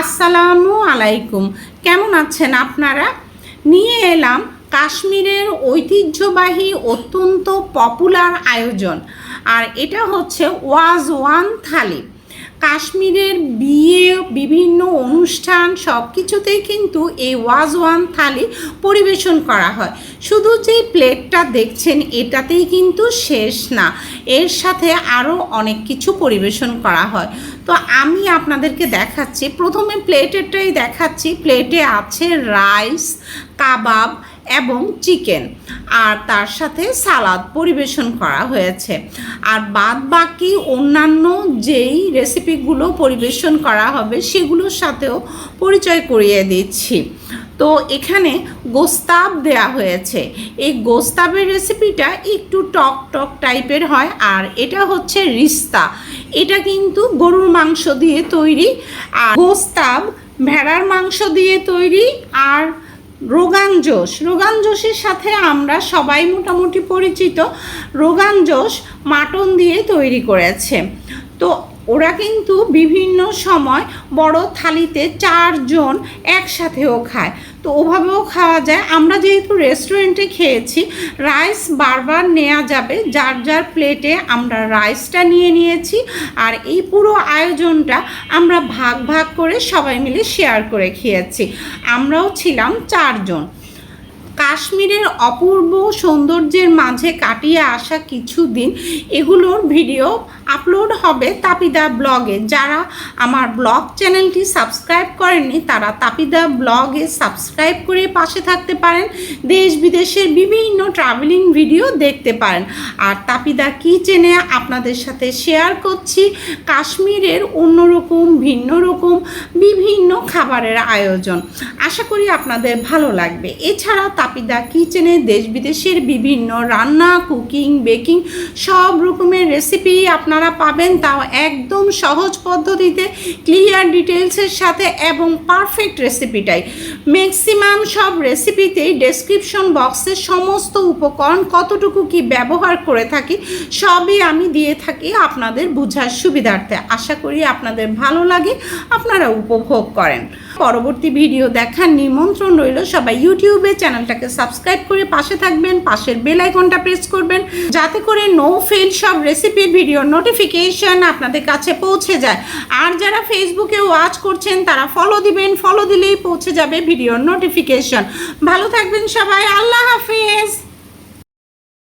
আসসালামু আলাইকুম। কেমন আছেন আপনারা? নিয়ে এলাম কাশ্মীরের ঐতিহ্যবাহী অত্যন্ত পপুলার আয়োজন, আর এটা হচ্ছে ওয়াজ ওয়ান থালি। কাশ্মীরের বিয়ে, বিভিন্ন অনুষ্ঠান সব কিছুতেই কিন্তু এই ওয়াজ ওয়ান থালি পরিবেশন করা হয়। শুধু যে প্লেটটা দেখছেন, এটাতেই কিন্তু শেষ না। এর সাথে আরও অনেক কিছু পরিবেশন করা হয়। তো আমি আপনাদেরকে দেখাচ্ছি, প্রথমে প্লেটেরটাই দেখাচ্ছি। প্লেটে আছে রাইস, কাবাব এবং চিকেন। আর তার সাথে সালাদ পরিবেশন করা হয়েছে। আর বাদ বাকি অন্যান্য যেই রেসিপিগুলো পরিবেশন করা হবে, সেগুলোর সাথেও পরিচয় করিয়ে দিচ্ছি। তো এখানে গোস্তাব দেয়া হয়েছে। এই গোস্তাবের রেসিপিটা একটু টক টক টাইপের হয়, আর এটা হচ্ছে রিস্তা। এটা কিন্তু গরুর মাংস দিয়ে তৈরি, আর গোস্তাব ভেড়ার মাংস দিয়ে তৈরি, আর রোগান জোশ রোগান জোশের সাথে আমরা সবাই মোটামুটি পরিচিত। রোগান জোশ মাটন দিয়ে তৈরি করেছে। তো ওরা কিন্তু বিভিন্ন সময় বড় থালিতে চারজন একসাথেও খায়। তো ওভাবেও খাওয়া যায়। আমরা যেহেতু রেস্টুরেন্টে খেয়েছি রাইস বারবার নেওয়া যাবে। যার যার প্লেটে আমরা রাইসটা নিয়ে নিয়েছি আর এই পুরো আয়োজনটা আমরা ভাগ ভাগ করে সবাই মিলে শেয়ার করে খেয়েছি। আমরাও ছিলাম চারজন। কাশ্মীরের অপূর্ব সৌন্দর্যের মাঝে কাটিয়ে আসা কিছু দিন এগুলোর ভিডিও আপলোড হবে তাপিদা ব্লগে। যারা আমার ব্লগ চ্যানেলটি সাবস্ক্রাইব করেননি, তারা তাপিদা ব্লগে সাবস্ক্রাইব করে পাশে থাকতে পারেন। দেশ বিদেশের বিভিন্ন ট্রাভেলিং ভিডিও দেখতে পারেন। আর তাপিদা কিচেনে আপনাদের সাথে শেয়ার করছি, কাশ্মীরের অন্যরকম ভিন্ন রকম বিভিন্ন খাবারের আয়োজন। আশা করি আপনাদের ভালো লাগবে। এছাড়া তাপিদা কিচেনে দেশ বিদেশের বিভিন্ন রান্না, কুকিং, বেকিং সব রকমের রেসিপি আপনারা পাবেন। তাও একদম সহজ পদ্ধতিতে ক্লিয়ার ডিটেলসের সাথে এবং পারফেক্ট রেসিপিটাই ম্যাক্সিমাম সব রেসিপিতেই ডেসক্রিপশন বক্সে সমস্ত উপকরণ কতটুকু কি ব্যবহার করে থাকি সবই আমি দিয়ে থাকি আপনাদের বোঝার সুবিধার্থে। আশা করি আপনাদের ভালো লাগে, আপনারা উপভোগ করেন। পরবর্তী ভিডিও দেখার নিমন্ত্রণ রইল সবাই ইউটিউবে চ্যানেলটাকে সাবস্ক্রাইব করে পাশে থাকবেন, পাশের বেল আইকনটা প্রেস করবেন, যাতে করে নো ফেল সব রেসিপির ভিডিও নোটিফিকেশন আপনাদের কাছে পৌঁছে যায়। আর যারা ফেসবুকে ওয়াচ করছেন, তারা ফলো দিবেন ফলো দিলেই পৌঁছে যাবে ভিডিওর নোটিফিকেশন ভালো থাকবেন সবাই, আল্লাহ হাফেজ!